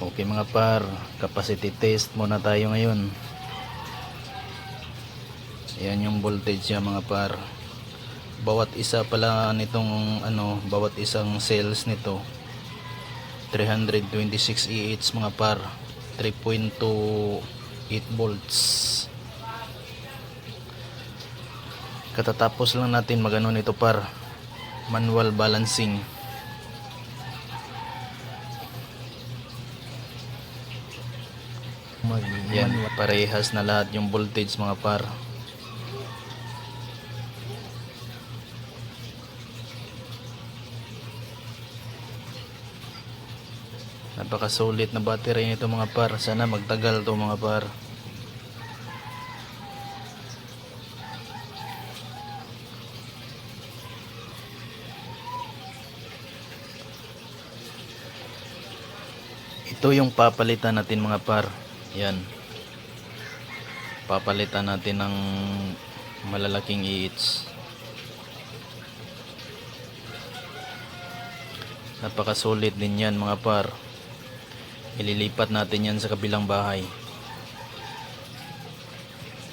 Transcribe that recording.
Okay mga par, capacity test muna tayo ngayon. Ayan yung voltage niya mga par. Bawat isa pala nitong ano, bawat isang cells nito 326 EH mga par. 3.28 volts. Katatapos lang natin magano nito par. Manual balancing. Yan, parehas na lahat yung voltage mga par. Napakasulit na battery nito mga par. Sana magtagal to mga par. Ito yung papalitan natin mga par. Yan. Papalitan natin ng malalaking EH. Napakasulit din yan mga par. Ililipat natin yan sa kabilang bahay.